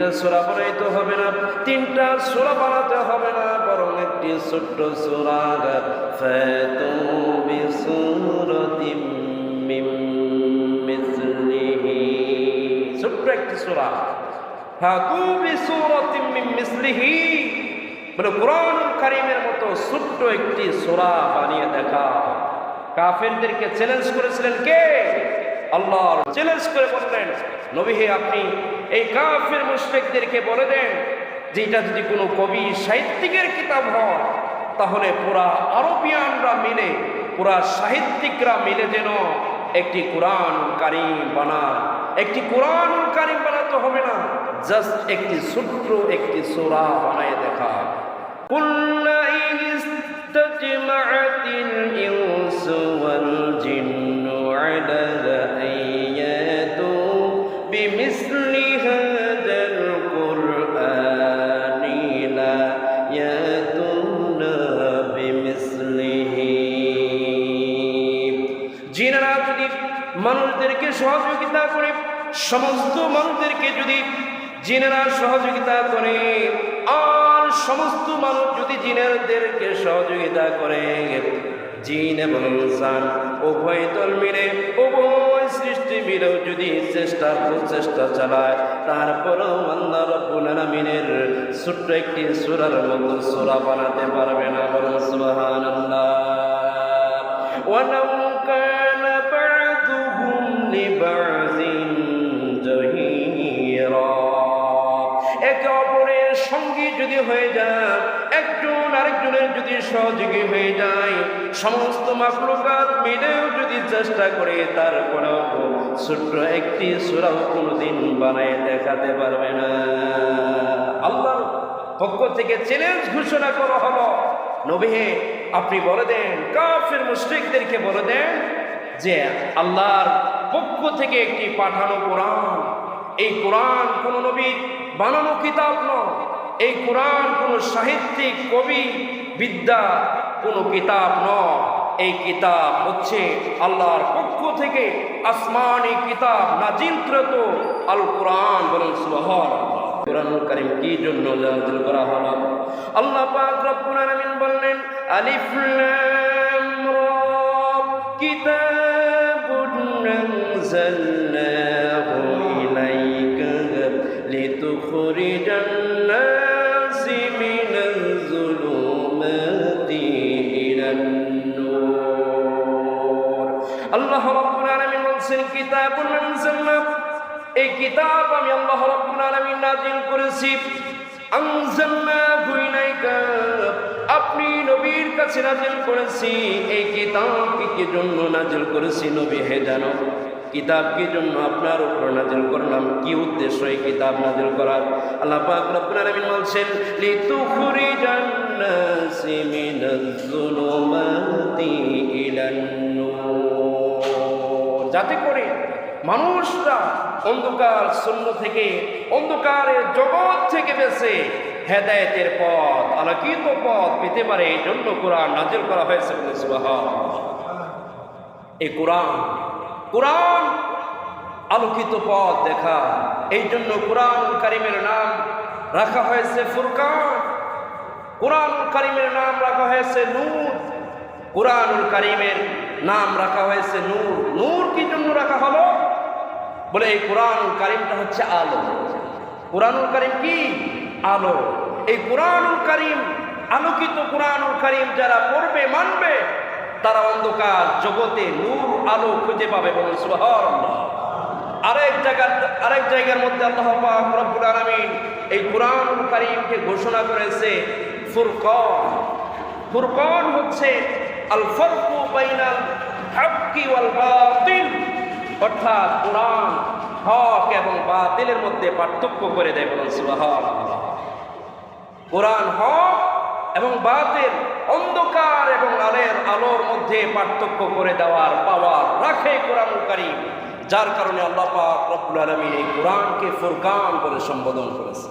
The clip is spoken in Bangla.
তিনটা সোরা বানাইতে হবে না, তিনটা সোরা বানাতে হবে না, বরং একটি ছোট্ট সোরা ছোট্ট একটি সোরা। মিন কারিমের মতো ছোট্ট একটি সোরা বানিয়ে দেখা কাফেরদেরকে চ্যালেঞ্জ করেছিলেন কে? আল্লাহ চ্যালেঞ্জ করে বললেন নবী হে আপনি এই কাফের মুশরিকদেরকে বলে দেন যে এটা যদি কোনো কবি সাহিত্যিকের কিতাব হয় তাহলে পুরা আরবিয়ানরা মিলে পুরা সাহিত্যিকরা মিলে যেন একটি কোরআন কারিম বানায় একটি কোরআন কারিম বানাতে হবে না জাস্ট একটি ছোট্ট একটি সোরা বানায় দেখা قل إن استجمعت الإنس والجن সহযোগিতা করে সমস্ত মানুষদেরকে যদি জিনেরা সহযোগিতা করে, আর সমস্ত মানুষ যদি জিনেরদেরকে সহযোগিতা করে, জিন এবং ইনসান উভয় দল মিলে, উভয় সৃষ্টি মিলেও যদি চেষ্টা প্রচেষ্টা চালায়, তারপরেও আল্লাহ রব্বুল মিনের ছোট্ট একটি সুরার মতো সুরা বানাতে পারবে না বলুন সুবহানাল্লাহ। ওয়া লাউ কানা لبعض ظهيرا একে অপরের সঙ্গী যদি হয়ে যায় একজন আরেকজনের যদি সহযোগী হয়ে যায় সমস্ত মাকলুকাত মিলেও যদি চেষ্টা করে তারপরেও ছোট্ট একটি সুরাও কোনোদিন বানায় দেখাতে পারবে না আল্লাহর পক্ষ থেকে চ্যালেঞ্জ ঘোষণা করা হলো নবী হে, আপনি বলে দেন কাফের মুশরিকদেরকে বলে দেন যে আল্লাহর পক্ষ থেকে একটি পাঠানো কোরআন। এই কোরআন কোন নবীর বানানো কিতাব নয়। এই কোরআন কোন সাহিত্যিক, কবি, বিদ্যা কোন কিতাব নয়। এই কিতাব হচ্ছে আল্লাহর পক্ষ থেকে আসমানি কিতাব নাজিলকৃত আল কোরআন বরং সুবহান কোরআন কারিম কি জন্য নাযিল করা হলো? আল্লাহ পাক রব্বুল আলামিন বললেন, আলিফ লাম রা কিতাবুন আনজালনাহু ইলাইকা লিতুখরিজান নাসি মিনাজ যুলুমাতি ইলান নূর আল্লাহ রাব্বুল আলামিন বলছেন কিতাবুন আনজালনাহু এই কিতাব আমি আল্লাহ রাব্বুল আলামিন নাযিল করেছি। আনজালনাহু ইলাইকা। আপনি নবীর কাছে নাযিল করেছি। এই কিতাব কি জন্য নাযিল করেছি নবী হে জানো কিতাব কি জন্য আপনার উপর নাযিল করলাম কি উদ্দেশ্য এই কিতাব নাযিল করার আল্লাহ পাক রব্বুল আলামিন বলছেন লিতুখরিজান নাসি মিনাজ যুলুমাতি ইলান নূর। যাতে করে মানুষরা অন্ধকার শূন্য থেকে, অন্ধকারের জগৎ থেকে বেছে হেদায়েতের পথ, আলোকিত পথ পেতে পারে। এই জন্য কোরআন নাজিল করা হয়েছে। এই কোরআন কোরআন আলোকিত পথ দেখা। এই জন্য কোরআন কারিমের নাম রাখা হয়েছে ফুরকান। কোরআন কারিমের নাম রাখা হয়েছে নূর। কোরআনুল কারিমের নাম রাখা হয়েছে নূর। নূর কি জন্য রাখা হলো? বলে এই কোরআনুল কারিমটা হচ্ছে আলো। কোরআনুল কারিম কি? আলো। এই কোরআনুল কারিম, আলোকিত কোরআনুল কারিম যারা পড়বে, মানবে তারা অন্ধকার জগতে নূর আলো খুঁজে পাবে বলুন, সুবহানাল্লাহ। আরেক জায়গার আরেক জায়গার মধ্যে আল্লাহ রব্বুল আলামিন এই কোরআনুল কারিমকে ঘোষণা করেছে ফুরকান। ফুরকান হচ্ছে আল ফরকু বাইনাল হাক্কি ওয়াল বাতিল। অর্থাৎ কোরআন হক এবং বাতিলের মধ্যে পার্থক্য করে দেয় বলুন, সুবহানাল্লাহ। কোরআন হক এবং বাতের অন্ধকার এবং আলের আলোর মধ্যে পার্থক্য করে দেওয়ার পাওয়ার রাখে কোরআন কারিম, যার কারণে আল্লাহ পাক আলামিন এই কোরআনকে ফুরকান বলে সম্বোধন করেছে